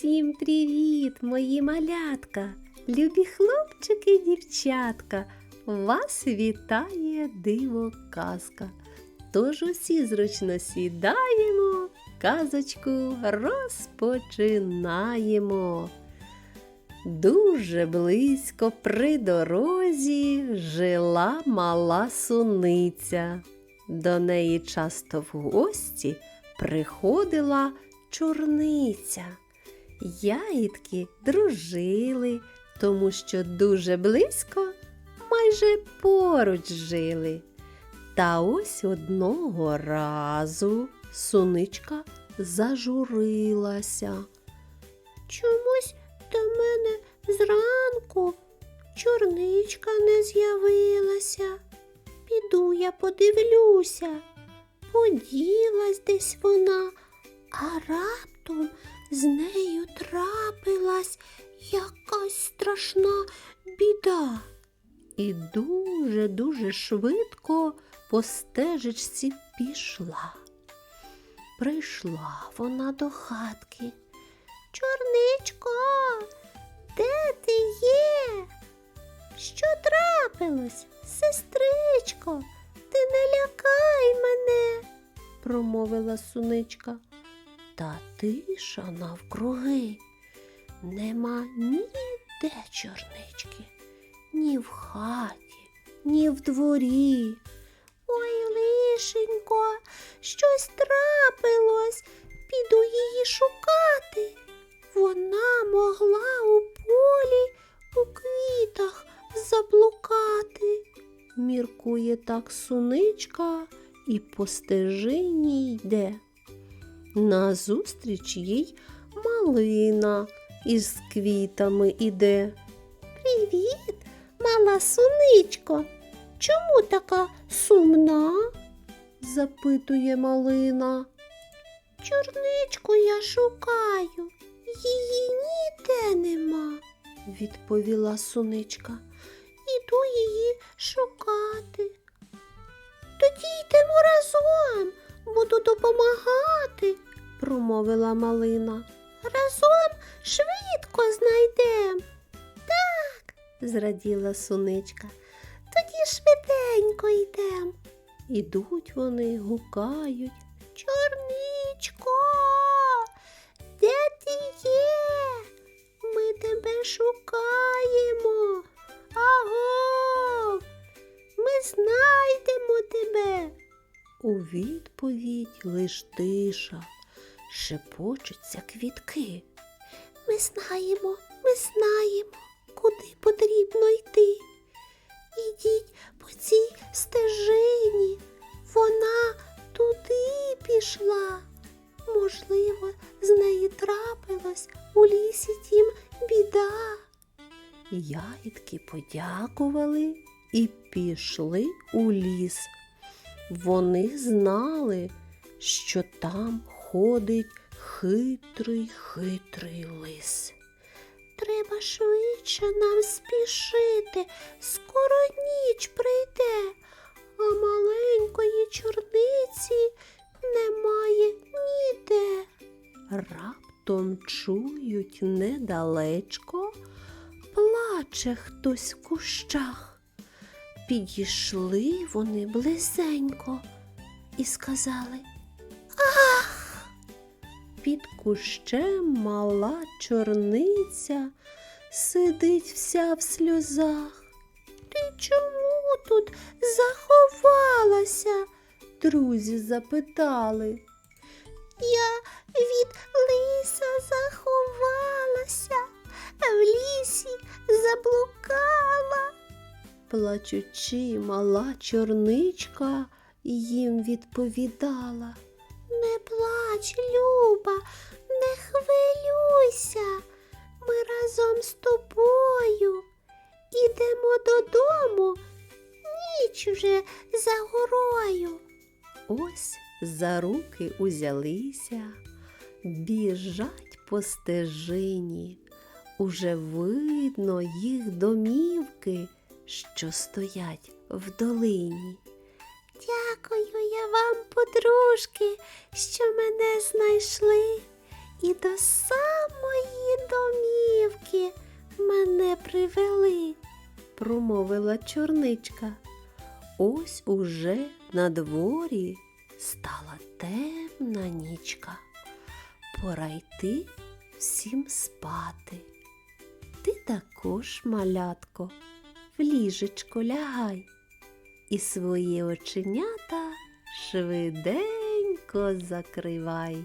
Всім привіт, мої малятка, любі хлопчики і дівчатка. Вас вітає диво казка. Тож усі зручно сідаємо, казочку розпочинаємо. Дуже близько при дорозі жила мала суниця. До неї часто в гості приходила чорниця. Ягідки дружили, тому що дуже близько, майже поруч жили. Та ось одного разу суничка зажурилася. Чомусь до мене зранку чорничка не з'явилася. Піду я подивлюся. Поділась десь вона, а раптом з нею трапилась якась страшна біда. І дуже-дуже швидко по стежечці пішла. Прийшла вона до хатки. Чорничко, де ти є? Що трапилось, сестричко? Ти не лякай мене, промовила суничка. Та тиша навкруги. Нема ніде чорнички, ні в хаті, ні в дворі. Ой, лишенько, щось трапилось, піду її шукати. Вона могла у полі у квітах заблукати. Міркує так суничка і по стежині йде. Назустріч їй малина із квітами іде. Привіт, мала суничко. Чому така сумна? запитує малина. Чорничку я шукаю, її ніде нема, відповіла суничка. Іду її шукати. Тоді йдемо разом, буду допомагати, промовила малина. Разом швидко знайдем. Так, зраділа суничка. Тоді швиденько йдем. Ідуть вони, гукають. Чорничко, відповідь лиш тиша, шепочуться квітки. Ми знаємо, ми знаємо, куди потрібно йти. Ідіть по цій стежині, вона туди пішла. Можливо, з неї трапилась у лісі тім біда. Ягідки подякували і пішли у ліс. Вони знали, що там ходить хитрий хитрий лис. Треба швидше нам спішити, скоро ніч прийде, а маленької чорниці немає ніде. Раптом чують недалечко, плаче хтось в кущах. Підійшли вони близенько і сказали Ах! Під кущем мала чорниця сидить вся в сльозах. Ти чому тут заховалася? Друзі запитали. Я від лиса заховалася, в лісі заблукала. Плачучи, мала чорничка їм відповідала. Не плач, Люба, не хвилюйся. Ми разом з тобою ідемо додому, ніч уже за горою. Ось за руки узялися, біжать по стежині. Уже видно їх домівки, що стоять в долині. Дякую я вам, подружки, що мене знайшли і до самої батьки мене привели, промовила чорничка. Ось уже на дворі стала темна нічка. Пора йти всім спати. Ти також, малятко, ліжечко лягай і свої оченята швиденько закривай.